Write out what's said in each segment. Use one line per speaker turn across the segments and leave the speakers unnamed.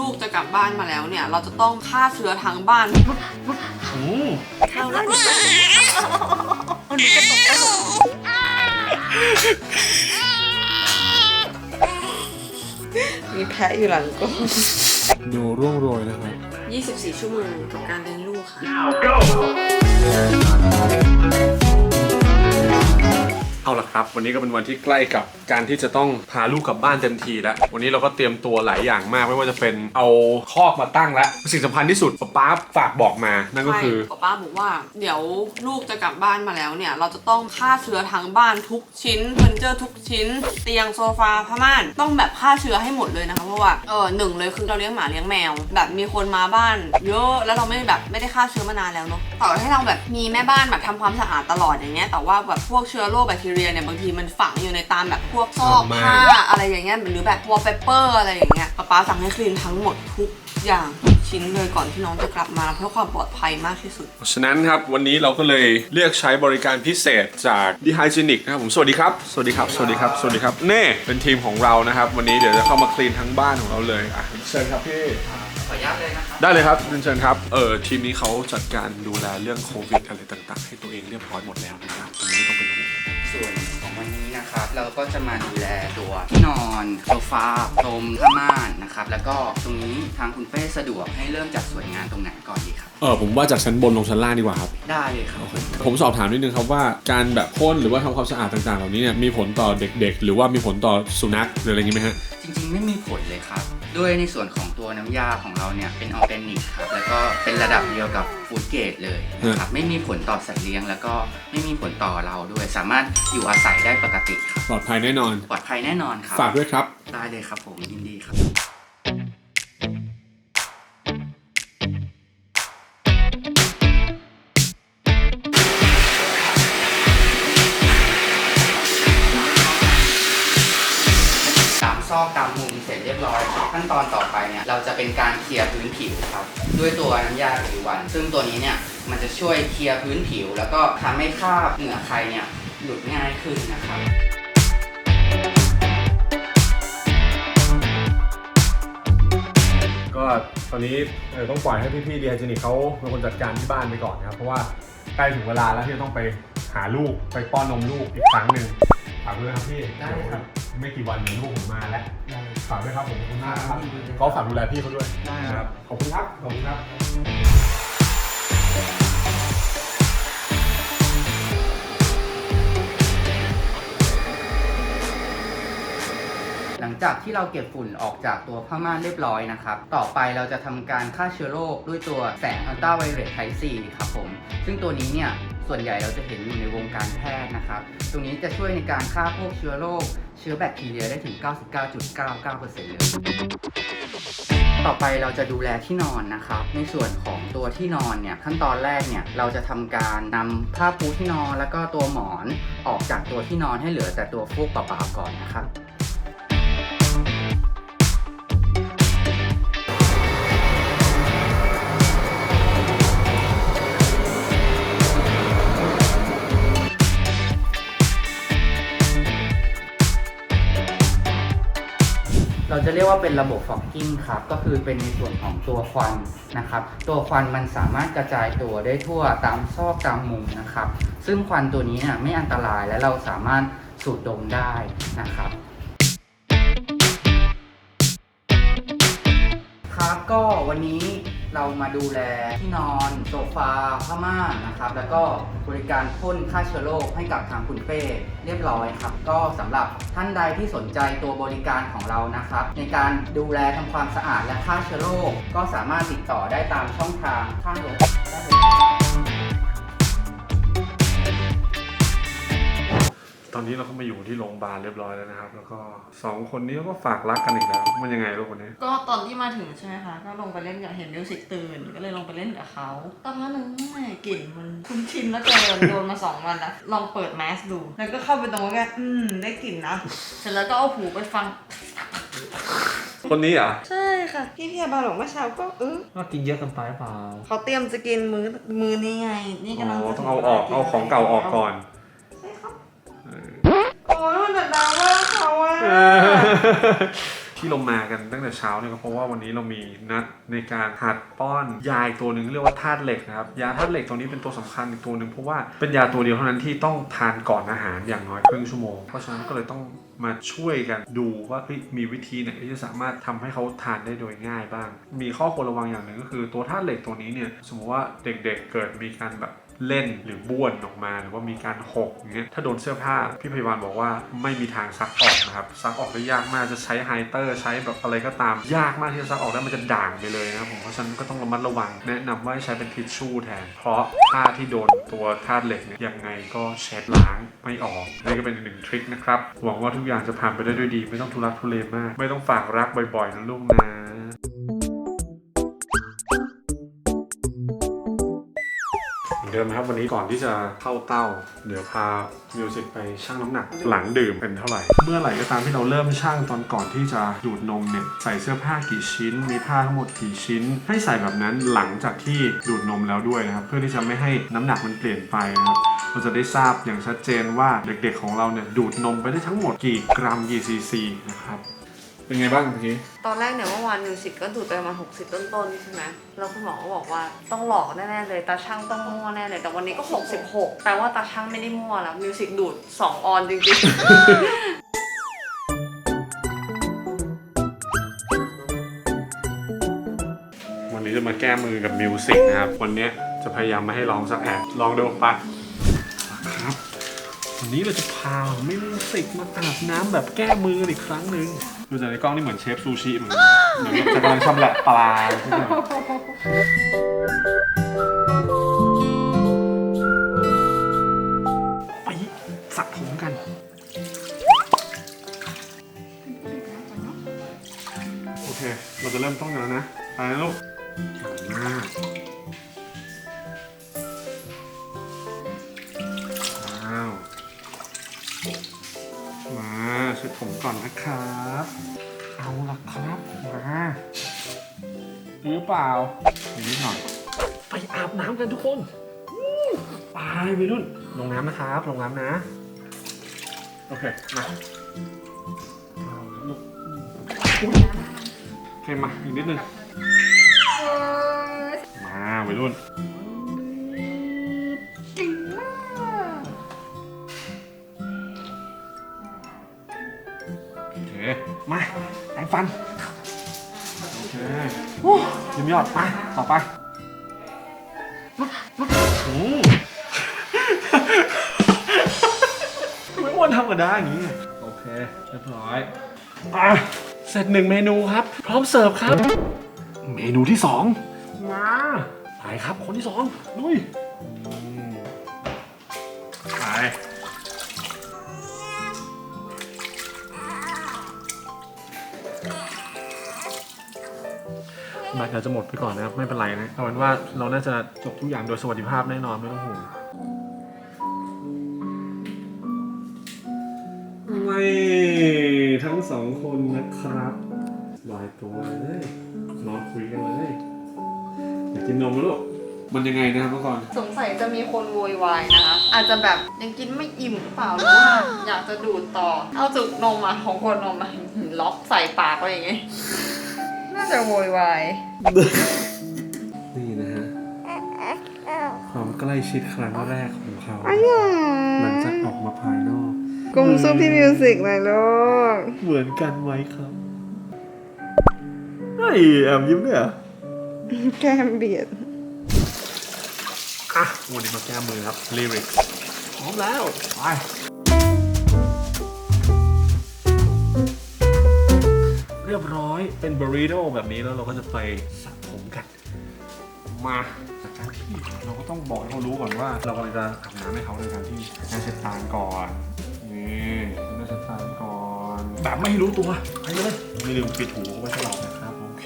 ลูกจะกลับบ้านมาแล้วเนี่ย เราจะต้องฆ่าเชื้อทั้งบ้าน
อืม
เข้าแล้วมีแพะอยู่หลังกล้อง
ดูร่วงโรยนะครับ
24 ชั่วโมงกับการเลี้ยงลูกค่ะ
เอาละครับ วันนี้ก็เป็นวันที่ใกล้กับการที่จะต้องพาลูกกลับบ้านเต็มทีแล้ว วันนี้เราก็เตรียมตัวหลายอย่างมากไม่ว่าจะเป็นเอาคอกมาตั้งแล้วสิ่งสำคัญที่สุดป๊าป๊าฝากบอกมานั่นก็คือ
ใช่ป้าบอกว่า เดี๋ยวลูกจะกลับบ้านมาแล้วเนี่ย เราจะต้องฆ่าเชื้อทั้งบ้านทุกชิ้นเฟอร์นิเจอร์ทุกชิ้น เตียงโซฟาผ้าม่านต้องแบบฆ่าเชื้อให้หมดเลยนะคะเพราะว่าเออหนึ่งเลยคือเราเลี้ยงหมาเลี้ยงแมว แบบมีคนมาบ้านเยอะแล้วเราไม่แบบไม่ได้ฆ่าเชื้อมานานแล้วเนาะต่อให้เราแบบมีแม่บ้านแบบทำความสะอาดตลอดอย่างเงี้ยแต่ว่าแบบพวกเชื้อโรคแบคทีเรียเนี่ยบางทีมันฝังอยู่ในตามแบบพวกซอก
มาก
ผ้าอะไรอย่างเงี้ยหรือแบบวอลเปเปอร์อะไรอย่างเงี้ยป้าป๊าสั่งให้คลีนทั้งหมดทุกอย่างทุกชิ้นเลยก่อนที่น้องจะกลับมาเพื่อความปลอดภัยมากที่สุด
เพราะฉะนั้นครับวันนี้เราก็เลยเรียกใช้บริการพิเศษจาก d h y g e n i c นะครับผมสวัสดีครับ สวัสดีครับ สวัสดีครับ สวัสดีครับเน่เป็นทีมของเรานะครับ วันนี้เดี๋ยวจะเข้ามาคลีนทั้งบ้านของเราเลยอะเชิญครับพี่
ขออนุญาตเลยนะครับ
ได้เลยครับเรียนเชิญครับเออทีมนี้เขาจัดการดูแลเรื่องโควิดอะไรต่างๆ ให้ตัวเองเรียบร้อยหมดแล้วนะครับตรงนี้ไม่ต้องเป็นห่วง
ส่วนของวันนี้นะครับ เราก็จะมาดูแลตัวที่นอนโซฟาพรมผ้าม่านนะครับ แล้วก็ตรงนี้ทางคุณเป้สะดวกให้เริ่มจากส่วนงานตรงไหนก่อนดีครับ
เออผมว่าจากชั้นบนลงชั้นล่างดีกว่าครับ
ได้เลยครับ
ผมสอบถามนิดนึงครับว่าการแบบพ่นหรือว่าทำความสะอาดต่างๆ เหล่านี้เนี่ยมีผลต่อเด็กๆ หรือว่ามีผลต่อสุนัขหรืออะไรอย่างงี้ไหมฮะ
จริงๆ ไม่มีผลเลยครับ ด้วยในส่วนของตัวน้ำยาของเราเนี่ยเป็นออร์แกนิกครับแล้วก็เป็นระดับเดียวกับฟู้ดเกรดเลยนะครับไม่มีผลต่อสัตว์เลี้ยง แล้วก็ไม่มีผลต่อเราด้วย สามารถอยู่อาศัยได้ปกติครับ
ปลอดภัยแน่นอน
ปลอดภัยแน่นอนครับ
ฝากด้วยครับ
ได้เลยครับผมยินดีครับ ด้วยตัวน้ำยาผิววัน ซึ่งตัวนี้เนี่ยมันจะช่วยเคลียร์พื้นผิว แล้วก็ทำให้คราบเหงื่อใครเนี่ยหลุดง่ายขึ้นนะครับ
ก็ตอนนี้ต้องปล่อยให้พี่ๆดีไฮจีนิกเขาเป็นคนจัดการที่บ้านไปก่อนนะครับ เพราะว่าใกล้ถึงเวลาแล้วที่จะต้องไปหาลูกไปป้อนนมลูกอีกครั้งหนึ่ง ฝากด้วยนะครับพี่
ได้ครับ
เดี๋ยวไม่กี่วันนี้ลูกผมมาแล้ว
ได้
ฝากด้วยครับผมขอบคุณมากครับ
ยินดีเลย
ก็ฝากดูแลพี่เขาด้วย
ได้ครับ
ขอบคุณครับขอบคุณครับ
หลังจากที่เราเก็บฝุ่นออกจากตัวผ้าม่านเรียบร้อยนะครับ ต่อไปเราจะทำการฆ่าเชื้อโรคด้วยตัวแสงอัลตราไวโอเลตไทป์ C ครับผม ซึ่งตัวนี้เนี่ยส่วนใหญ่เราจะเห็นอยู่ในวงการแพทย์นะครับ ตรงนี้จะช่วยในการฆ่าพวกเชื้อโรค เชื้อแบคทีเรียได้ถึง 99.99%เลย ต่อไปเราจะดูแลที่นอนนะครับ ในส่วนของตัวที่นอนเนี่ยขั้นตอนแรกเนี่ยเราจะทำการนำผ้าปูที่นอนแล้วก็ตัวหมอนออกจากตัวที่นอนให้เหลือแต่ตัวฟูกเปล่าๆก่อนนะครับ เราจะเรียกว่าเป็นระบบฟอกกิ้งครับ ก็คือเป็นในส่วนของตัวควันนะครับ ตัวควันมันสามารถกระจายตัวได้ทั่วตามซอกตามมุมนะครับ ซึ่งควันตัวนี้เนี่ยไม่อันตรายและเราสามารถสูดดมได้นะครับครับก็วันนี้ เรามาดูแลที่นอนโซฟาผ้าม่านนะครับ แล้วก็บริการพ่นฆ่าเชื้อโรคให้กับทางคุณเป้เรียบร้อยครับ ก็สำหรับท่านใดที่สนใจตัวบริการของเรานะครับ ในการดูแลทำความสะอาดและฆ่าเชื้อโรคก็สามารถติดต่อได้ตามช่องทางข้างรถ
ตอนนี้เราก็มาอยู่ที่โรงพยาบาลเรียบร้อยแล้วนะครับ แล้วก็สองคนนี้ก็ฝากรักกันอีกแล้ว มันยังไงลูกคนนี้
ก็ตอนที่มาถึงใช่ไหมคะก็ลงไปเล่นกับเห็นมิวสิกตื่น ก็เลยลงไปเล่นกับเขาตอนนั้นนึงแม่กลิ่นมันคุ้นชินแล้วเกินโดนมาสองวันแล้วลองเปิดแมสดู แล้วก็เข้าไปตรงนั้นก็อืมได้กลิ่นนะเสร็จแล้วก็เอาหูไปฟัง
คนนี้เหรอะ
ใช่ค่ะพี่พี่บาลบอกเมื่อเช้าก็เออ
ว่ากินเยอะเกินไปหรือเปล่า
เขาเตรียมจะกินมือมือนี้ไง นี่
อ๋
กำลัง
อ
จะ
ต้องเอาออกเอาของเก่าออกก่อน
ใช่ครับ
เออ
โอ้ยมันจะดราม่าเขาอะ
โอเคที่เรามากันตั้งแต่เช้าเนี่ยก็เพราะว่าวันนี้เรามีนัดในการหัดป้อนยาตัวหนึ่งเรียกว่าธาตุเหล็กนะครับยาธาตุเหล็กตัวนี้เป็นตัวสำคัญอีกตัวหนึ่งเพราะว่าเป็นยาตัวเดียวเท่านั้นที่ต้องทานก่อนอาหารอย่างน้อยครึ่งชั่วโมงเพราะฉะนั้นก็เลยต้องมาช่วยกันดูว่ามีวิธีไหนที่จะสามารถทำให้เขาทานได้โดยง่ายบ้าง มีข้อควรระวังอย่างหนึ่งก็คือตัวธาตุเหล็กตัวนี้เนี่ยสมมติว่าเด็กๆเกิดมีการแบบ เล่นหรือบ้วนออกมา หรือว่ามีการหกอย่างเงี้ยถ้าโดนเสื้อผ้าพี่พยาบาลบอกว่าไม่มีทางซักออกนะครับซักออกได้ยากมากจะใช้ไฮเตอร์ ใช้แบบอะไรก็ตามยากมากที่จะซักออกได้มันจะด่างไปเลยนะครับผมเพราะฉะนั้นก็ต้องระมัดระวัง แนะนำว่าให้ใช้เป็นทิชชู่แทน เพราะผ้าที่โดนตัวธาตุเหล็กเนี่ยยังไงก็เช็ดล้างไม่ออกนี่ก็เป็นอีกหนึ่งทริคนะครับหวังว่าทุกอย่างจะผ่านไปได้ด้วยดี ไม่ต้องทุรักทุเลมาก ไม่ต้องฝากรักบ่อยๆนะลูกนะ เดิมนะครับวันนี้ก่อนที่จะเข้าเต้า เดี๋ยวพามิวสิกไปชั่งน้ำหนัก หลังดื่มเป็นเท่าไหร่ เมื่อไหร่ก็ตามที่เราเริ่มชั่งตอนก่อนที่จะดูดนมเนี่ยใส่เสื้อผ้ากี่ชิ้น มีผ้าทั้งหมดกี่ชิ้น ให้ใส่แบบนั้นหลังจากที่ดูดนมแล้วด้วยนะครับเพื่อที่จะไม่ให้น้ำหนักมันเปลี่ยนไปนะครับเราจะได้ทราบอย่างชัดเจนว่าเด็กๆของเราเนี่ยดูดนมไปได้ทั้งหมดกี่กรัมกี่ซีซีนะครับ เป็นไงบ้างเมื่อกี้
ตอนแรกเนี่ยเมื่อวานมิวสิกก็ดูดไปประมาณ60 ต้นๆใช่ไหมแล้วคุณหมอก็บอกว่าต้องหลอกแน่ๆเลยตาช่างต้องมั่วแน่เลยแต่วันนี้ก็ 66แปลว่าตาช่างไม่ได้มั่วแล้วมิวสิกดูด 2 ออนจริงๆ
วันนี้จะมาแก้มือกับมิวสิกนะครับ วันเนี้ยจะพยายามไม่ให้ร้องสักแอบลองดูปะครับ วันนี้เราจะพามิวสิกมาอาบน้ำแบบแก้มือกันอีกครั้งหนึ่ง ดูจากในกล้องนี่เหมือนเชฟซูชิเหมือนกันนะเหมือนกับจะกำลังชำแหละปลาใช่ไหมไปสระผมกัน โอเค เราจะเริ่มต้นกันแล้วนะ ไปนะลูกหันหน้า ผมก่อนนะครับ เอาละครับมาหรือเปล่าอีกนิดหน่อยไปอาบน้ำกันทุกคนไปไปรุ่น ลงน้ำนะครับ ลงน้ำนะ โอเค มาโอเคมา อีกนิดนึง มาวัยรุ่น ฟัน โอเคโอ้ยมยอดมาต่อไปลุกลุกอืมไม่อ้วนธรรมดาอย่างนี้ไงโอเค เรียบร้อยอะเสร็จหนึ่งเมนูครับ พร้อมเสิร์ฟครับ เมนูที่สองมาไปครับคนที่สองลุยอืมไป แบตอาจจะหมดไปก่อนนะครับ ไม่เป็นไรนะเอาเป็นว่าเราน่าจะจบทุกอย่างโดยสวัสดิภาพแน่นอนไม่ต้องห่วงไม่ทั้งสองคนนะครับลอยตัวเลยนอนคุยกันเลยอยากกินนมไหมลูกมันยังไงนะครับเมื่อก่อน
สงสัยจะมีคนโวยวายนะคะ อาจจะแบบยังกินไม่อิ่มหรือเปล่าหรือว่าอยากจะดูดต่อ เอาจุกนมมาของคนนมมาล็อกใส่ปากไว้อย่างงี้ น่าจะโวยวาย
นี่นะฮะ ความใกล้ชิดครั้งแรกของเขา หลังจากออกมาภายนอก
กุมซุปพี่มิวสิกหน่อยลูก
เหมือนกันไว้ครับไอ้แอมยิ้มเนี่ย
แก้มเบียด
อะวันนี้มาแก้มือครับลิริกพร้อมแล้ว ไป รียบร้อยเป็นบริโดแบบนี้แล้วเราก็จะไปสระผมกันมาจากการที่เราก็ต้องบอกให้เขารู้ก่อนว่า เรากำลังจะอาบน้ำให้เขาในการที่หน้าเช็ดตาก่อนนี่หน้าเช็ดตาก่อนแบบไม่ให้รู้ตัวไปเลยไม่ลืมปิดหูไว้ตลอดนะครับโอเค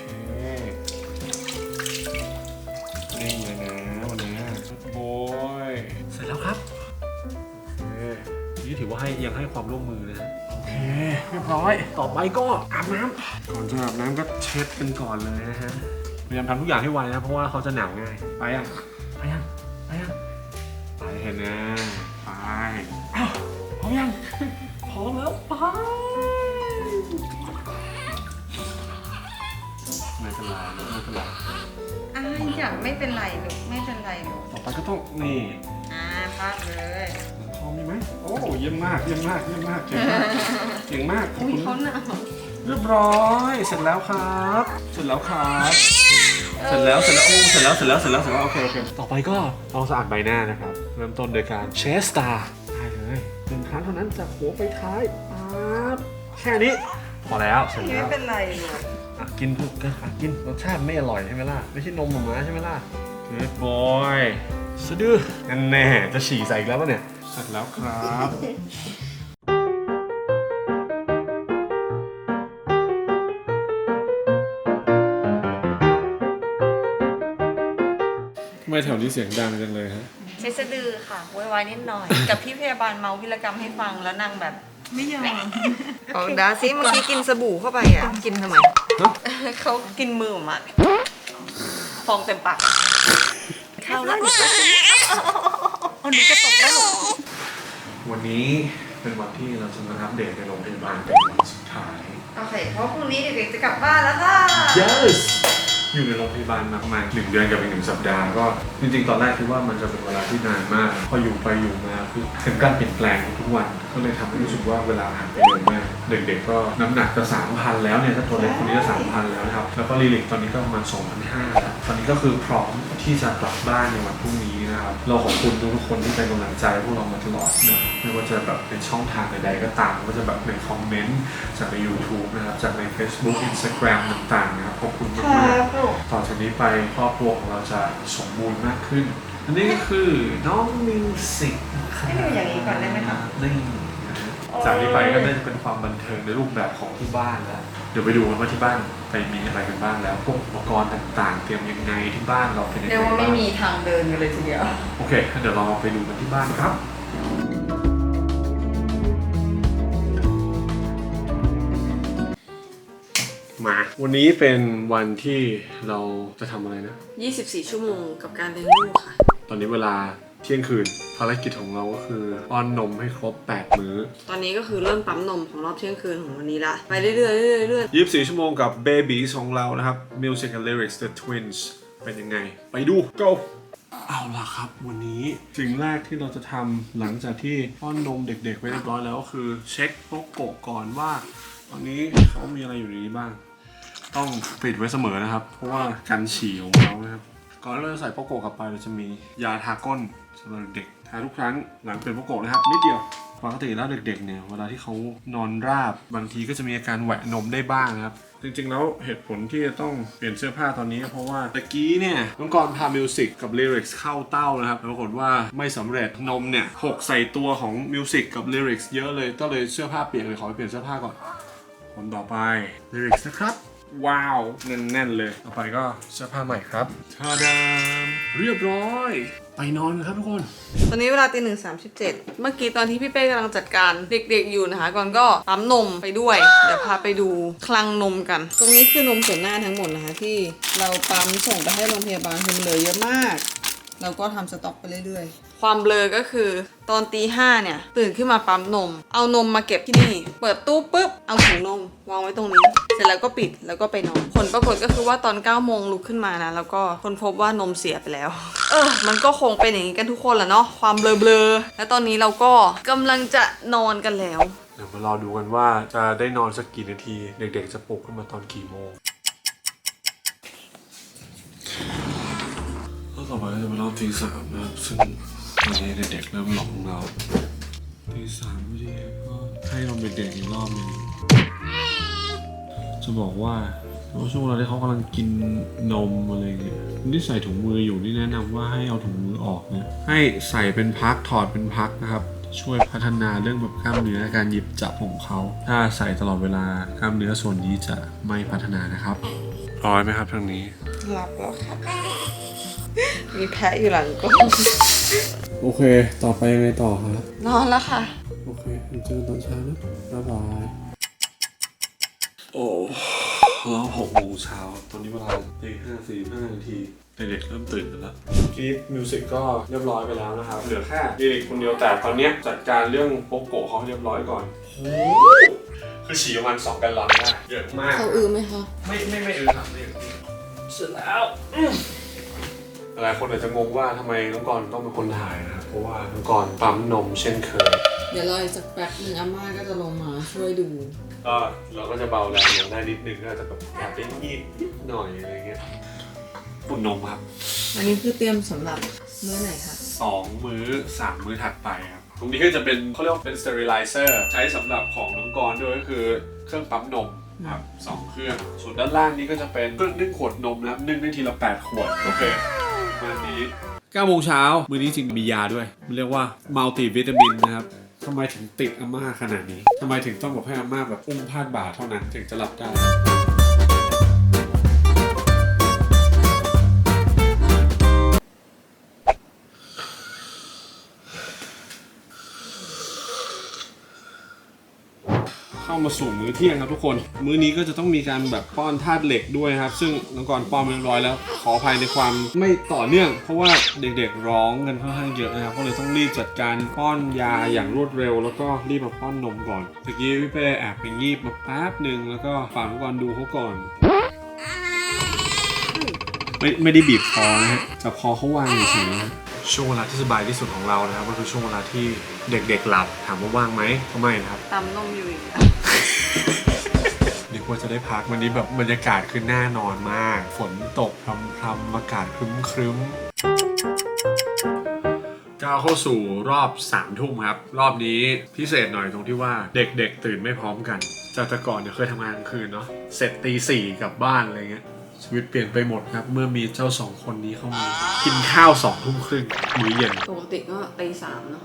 นิ่งเลยนะวันนี้โบยเสร็จแล้วครับโอเคนี่ถือว่าให้ยังให้ความร่วมมือนะฮะโอ เคเรียบร้อย ต่อไปก็อาบน้ำก่อนจะอาบน้ำก็เช็ดกันก่อนเลยนะฮะ พยายามทำทุกอย่างให้ไวนะ เพราะว่าเขาจะหนาวง่าย ไปยังไปยังไปยังไปเห็นนะ ไปอ้าวพร้อมยัง พร้อมแล้วไปไรไม่เป็นไร
อ่าอยากไม่เป็นไรลูกไม่เป็นไรลูก
ต่อไปก็ต้องนี่
อ่าพาดเลย
หลังค อมีไหมโอ้เยี่ยมมากเยี่ยมมากเยี่ยมมากเก่งมากเก่งมากขอบ
อุ้ย
คุณ
เขาหนาว
เรียบร้อยเสร็จแล้วครับ เสร็จแล้วครับเสร็จแล้วเสร็จแล้วโอ้เสร็จแล้วเสร็จแล้วเสร็จแล้วเสร็จแล้วโอเคโอเคต่อไปก็ต้องสะอาดใบหน้านะครับเริ่มต้นโดยการเชสตาได้เลยหนึ่งครั้งเท่านั้นจากหัวไปท้ายปั๊บแค่นี้พอแล้วเสร็จ
ไม่
แล้ว
เป็นไรลูก
อะกินเถอะอะกินรสชาติไม่อร่อยใช่ไหมล่ะไม่ใช่นมหมาม้าใช่ไหมล่ะเฮ้ยบอยสะดือนั่นแน่จะฉี่ใส่อีกแล้วปะเนี่ยเส ร็จแล้วครับทำไมแถวนี้เสียงดังจังเลยฮะ
ใช้สะดือค่ะโวยวายนิดหน่อย กับพี่พยาบาลเมาวิรกรรมให้ฟังแล้วนางแบบ
ไม่ยอม
ของดาซิเมื่อกี้กินสบู่เข้าไปอะ กินทำไมเขากินมือมาฟองเต็มปากเข้าแล้วหนูก็เอาหนูจะตกแล้วหนู
วันนี้เป็นวันที่เราจะมาอัปเดตในโรงพยาบาลเป็นวันสุดท้าย
โอเค เพราะพรุ่งนี้เด็กๆจะกลับบ้านแล้วค่ะ
yes อยู่ในโรงพยาบาลมาประมาณหนึ่งเดือนกับอีกหนึ่งสัปดาห์ก็จริงๆ ตอนแรกคิดว่ามันจะเป็นเวลาที่นานมาก พออยู่ไปอยู่มาคือเห็นการเปลี่ยนแปลงทุกวัน ก็เลยทำให้รู้สึกว่าเวลาผ่านไปเร็วมากเด็กๆ ก็น้ำหนักจะ3,000แล้วเนี่ยถ้าตัวเล็กคนนี้จะ3,000แล้วนะครับ แล้วก็ลิลิกตอนนี้ก็ประมาณ2,500แล้วตอนนี้ก็คือพร้อมที่จะกลับบ้านในวันพรุ่งนี้ นะครับเราขอบคุณทุกๆคนที่เป็นกำลังใจพวกเรามาตลอดนะไม่ว่าจะแบบเป็นช่องทางใดๆก็ตามไม่ว่าจะแบบในคอมเมนต์จากใน YouTube นะครับจากใน Facebook Instagram ต่างๆนะครับขอบคุณมากๆต่อจากนี้ไปครอบครัวของเราจะสมบูรณ์มากขึ้น อันนี้ก็คือน้องมิวสิกนะครับ
ให้ดูอย่างนี้ก่อนได้ไหมคะ
นี่นะฮะ จากนี้ไปก็น่าจะเป็นความบันเทิงในรูปแบบของที่บ้านแล้ว เดี๋ยวไปดูกันว่าที่บ้านไปมีอะไรกันบ้างแล้ว พวกอุปกรณ์ต่างๆ เตรียมยังไงที่บ้านเราเป็นยังไง
เรียกว่าไม่
บ้าง
มีทางเดินกันเลยทีเดียว
โอเคงั้นเดี๋ยวเราไปดูกันที่บ้านครับ มา วันนี้เป็นวันที่เราจะทำอะไรนะ
24 ชั่วโมงกับการเลี้ยงลูกค่ะ
ตอนนี้เวลาเที่ยงคืน ภารกิจของเราก็คือป้อนนมให้ครบ 8 มื้อ
ตอนนี้ก็คือเริ่มปั๊มนมของรอบเที่ยงคืนของวันนี้ละ ไปเรื่อยๆเรื่อยๆเรื่อย
24 ชั่วโมงกับ Babies ของเรานะครับ Music and Lyrics The Twins เป็นยังไง ไปดู go เอาล่ะครับ วันนี้สิ่งแรกที่เราจะทำหลังจากที่ป้อนนมเด็กๆไปเรียบร้อยแล้วก็คือเช็คโปกโกะก่อนว่าตอนนี้เขามีอะไรอยู่ในนี้บ้าง ต้องปิดไว้เสมอนะครับ เพราะว่ากันฉี่ของเขานะครับก่อนที่เราจะใส่โปกโกะกลับไปเราจะมียาทาก้น สำหรับเด็กทาทุกครั้งหลังเป็นโปกโกะนะครับนิดเดียวปกติแล้วเด็กๆเนี่ยเวลาที่เขานอนราบบางทีก็จะมีอาการแหวะนมได้บ้างนะครับ จริงๆแล้วเหตุผลที่จะต้องเปลี่ยนเสื้อผ้าตอนนี้ เพราะว่าตะกี้เนี่ยน้องกรพามิวสิกกับลิริกส์เข้าเต้านะครับปรากฏว่าไม่สำเร็จนมเนี่ยหกใส่ตัวของมิวสิกกับลิริกส์เยอะเลยก็เลยเสื้อผ้าเปียกเลยขอไปเปลี่ยนเสื้อผ้าก่อน คนต่อไป lyrics นะครับว้าวแน่นๆเลยต่อไปก็เสื้อผ้าใหม่ครับทาดามเรียบร้อย ไปนอนครับทุกคน
ตอนนี้เวลาตีหนึ่งสามสิบเจ็ดเมื่อกี้ตอนที่พี่เป้กำลังจัดการเด็กๆอยู่นะคะก่อนก็ปั๊มนมไปด้วย เดี๋ยวพาไปดูคลังนมกัน ตรงนี้คือนมส่วนหน้าทั้งหมดนะคะ ที่เราปั๊มส่งไปให้โรงพยาบาลคือมันเหลือเยอะมาก เราก็ทำสต็อกไปเรื่อยๆ ความเบลอก็คือ ตอนตีห้าเนี่ยตื่นขึ้นมาปั๊มนม เอานมมาเก็บที่นี่ เปิดตู้ปุ๊บ เอาถุงนมวางไว้ตรงนี้ เสร็จแล้วก็ปิดแล้วก็ไปนอน ผลปรากฏก็คือว่าตอน9ก้าโมงลุกขึ้นมานะ แล้วก็คนพบว่านมเสียไปแล้ว เออ มันก็คงเป็นอย่างนี้กันทุกคนแหละเนาะความเบลอๆแล้วตอนนี้เราก็กำลังจะนอนกันแล้ว
เดี๋ยวมารอดูกันว่าจะได้นอนสักกี่นาที เด็กๆจะปลุกขึ้นมาตอนกี่โมงแล้วต่อไปก็จะเป็นรอบตีสามนะครับซึ่ง ตอนนี้เด็กๆเริ่มหลงเราตีสามพอดีก็ให้นมเด็กๆอีกรอบหนึ่งจะบอกว่าช่วงเวลาที่เขากำลังกินนมอะไรเงี้ยที่ใส่ถุงมืออยู่นี่แนะนำว่าให้เอาถุงมือออกนะให้ใส่เป็นพักถอดเป็นพักนะครับ ช่วยพัฒนาเรื่องแบบกล้ามเนื้อการหยิบจับของเขาถ้าใส่ตลอดเวลากล้ามเนื้อส่วนนี้จะไม่พัฒนานะครับร้อยไหมครับทางนี้
หลับแล้วค่ะมีแพะอยู่หลังกล้อง
โอเค ต่อไปยังไงต่อครับ
นอนแล้วค่ะ
โอเคเจอกันตอนเช้านะบ๊ายบาย โอ้แล้วหกโมงเช้า ตอนนี้เวลาตีห้าสี่ห้านาที เด็กๆเริ่มตื่นกันแล้วทีนี้มิวสิกก็เรียบร้อยไปแล้วนะครับ เหลือแค่เด็กคนเดียวแต่ตอนเนี้ยจัดการเรื่องโปกโกะเขาให้เรียบร้อยก่อนโอ้โหคือฉี่ประมาณสองแกลลอนได้เยอะมาก
เขาอือไหมคะ
ไม่ไม่ไม่เออครับไม่เออเสร็จแล้วอืม หลายคนอาจจะงงว่าทำไมน้องกรณ์ต้องเป็นคนถ่ายนะครับเพราะว่าน้องกรณ์ปั๊มนมเช่นเคย
เดี๋ยวรออีกสักแป๊บหนึ่งอาม่าก็จะลงมาช่วยดู
ก็เราก็จะเบาแรงลงได้นิดนึงก็อาจจะแบบแอบไปงีบนิดหน่อยอะไรเงี้ยปุ่นนมครับ
อันนี้คือเตรียมสำหรับมื้อไหนคะ
สองมื้อสามมื้อถัดไปครับตรงนี้ก็จะเป็นเขาเรียกว่าเป็น sterilizer ใช้สำหรับของน้องกรณ์ด้วยก็คือเครื่องปั๊มนมครับสองเครื่องส่วนด้านล่างนี้ก็จะเป็นเครื่องนึ่งขวดนมนะครับนึ่งได้ทีละ8ขวดโอเค มื้อนี้9โมงเช้า มื้อนี้จริงมียาด้วย มันเรียกว่ามัลติวิตามินนะครับทำไมถึงติดอาม่าขนาดนี้ทำไมถึงต้องบอกให้อาม่าแบบอุ้มพาดบ่าเท่านั้นถึงจะหลับได้ เข้ามาสู่มื้อเที่ยงครับทุกคน มื้อนี้ก็จะต้องมีการแบบป้อนธาตุเหล็กด้วยครับ ซึ่งน้องกรป้อนไปเรียบร้อยแล้ว ขออภัยในความไม่ต่อเนื่อง เพราะว่าเด็กๆร้องกันค่อนข้างเยอะนะครับ ก็เลยต้องรีบจัดการป้อนยาอย่างรวดเร็ว แล้วก็รีบมาป้อนนมก่อนตะกี้พี่เป้แอบไปงีบมาแป๊บหนึ่งแล้วก็ฝากน้องกรดูเขาก่อน ไม่ไม่ได้บีบคอนะฮะจับคอเขาวางเฉยๆนะฮะช่วงเวลาที่สบายที่สุดของเรานะครับก็คือช่วงเวลาที่เด็กๆหลับถามว่าว่างไหมก็ไม่นะครับ
ตำนมอยู่อีก
นึกว่าจะได้พักวันนี้แบบบรรยากาศคือน่านอนมาก ฝนตกพรำพรำอากาศครึ้มครึ้มก้าวเข้าสู่รอบ3ามทุ่มครับ รอบนี้พิเศษหน่อยตรงที่ว่าเด็กๆ ตื่นไม่พร้อมกันจากแต่ก่อนเนี่ยเคยทำงานกลางคืนเนาะเสร็จตีสี่กลับบ้านอะไรเงี้ยชีวิตเปลี่ยนไปหมดครับ เมื่อมีเจ้าสองคนนี้เข้ามา กินข้าวสองทุ่มครึ่งมื้อเย็น
ปกติก็ตีสามเนาะ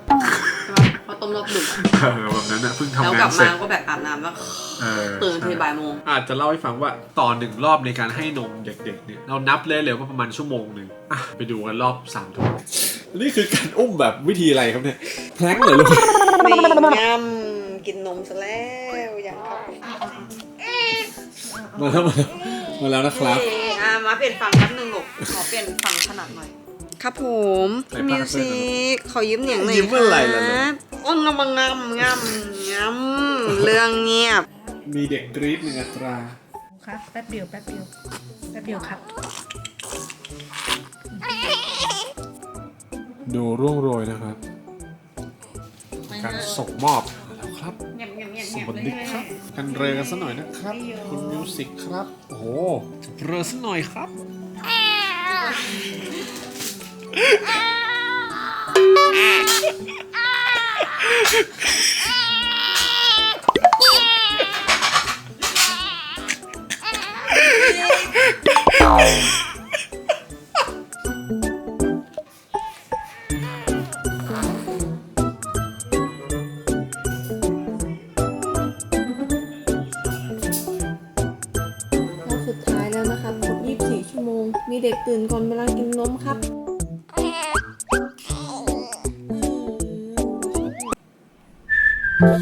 ใช่ปะเพราะต้มรอบดึกอะ
เออแบบนั้นนะเพิ่ง
แล้ว
ทำ
ก
งา
ลั
น
บ
เสร็
มา
จ
ก็แบบอาบน้ำแล้ว
เออ
ตื่นที
ใช่
บ่ายโมง
อาจจะเล่าให้ฟังว่าต่อหนึ่งรอบในการให้นมเด็กๆเนี่ยเรานับเลยเลยว่าประมาณชั่วโมงหนึ่งอะไปดูกันรอบสามทุ่มนี่คือการอุ้มแบบวิธีอะไรครับเนี่ยแพลงเหรอลูก
นี่ยำกินนมซะแล้วยังครับ
มาแล้วมาแล้วมาแล้วนะครับ
เอ่อะมาเปลี่ยนฝั่งแป๊บนึงลูกขอเปลี่ยนฝั่งขนาดหน่อย
ครับผม
ใส่ผ้า
มิวสิกขอยืมเหนียงหน่อย
ยืมเมื่อไหร่ล่ะ
ค
เนี่ย
รับ อ้อนงำงำงำงำเรื่องเงียบ
มีเด็กกรี๊ดหนึ่งอัตรา
ครับแป๊บเดียวแป๊บเดียวแป๊บเดียวครับ
ดูร่วงโรยนะครับ การส่งมอบแล้วครับ
เงียบเงียบเงียบ
ส
เงียบ
วัส
เลย
ดีครับ กันเรกันสักหน่อยนะครับ คุณมิวสิกครับ โอ้โหเรอสักหน่อยครับ
ร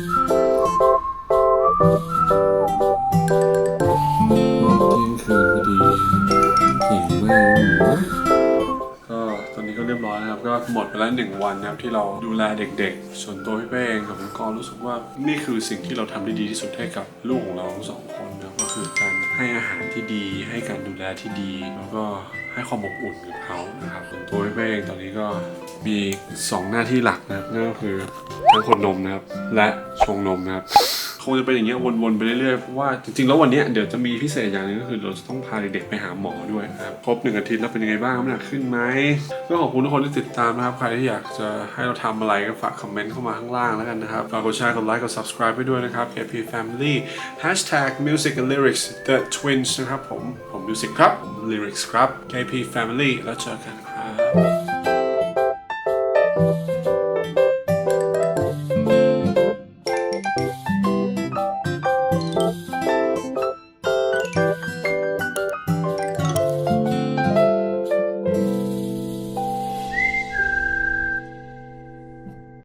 ที่ยงคื
นพอดีเก่งมากก็ตอนนี้ก็เรียบร้อยนะครับ ก็หมดไปแล้วหนึ่งวันนะครับที่เราดูแลเด็กๆ ส่วนตัวพี่เป้เองกับน้องกรรู้สึกว่านี่คือสิ่งที่เราทำได้ดีที่สุดให้กับลูกของเราทั้งสองคนนะครับก็คือการให้อาหารที่ดีให้การดูแลที่ดีแล้วก็ ให้ความอบอุ่นกับเขานะครับส่วนตัวพี่เป้เองตอนนี้ก็มีสองหน้าที่หลักนะครับนั่นก็คือทั้งคนนมนะครับ และชงนมนะครับ คงจะเป็นอย่างเงี้ยวนๆไปเรื่อยๆเพราะว่าจริงๆแล้ววันเนี้ยเดี๋ยวจะมีพิเศษอย่างนึงก็คือเราจะต้องพาเด็กๆไปหาหมอด้วยนะครับครบหนึ่งอาทิตย์แล้วเป็นยังไงบ้างน้ำหนักขึ้นไหมก็ขอบคุณทุกคนที่ติดตามนะครับใครที่อยากจะให้เราทำอะไรก็ฝากคอมเมนต์เข้ามาข้างล่างแล้วกันนะครับฝากกดแชร์กดไลค์กด subscribe ไปด้วยนะครับ KP Family Hashtag Music and Lyrics The Twins นะครับผมผม Music ครับ Lyrics ครับ KP Family แล้วเจอกันครับ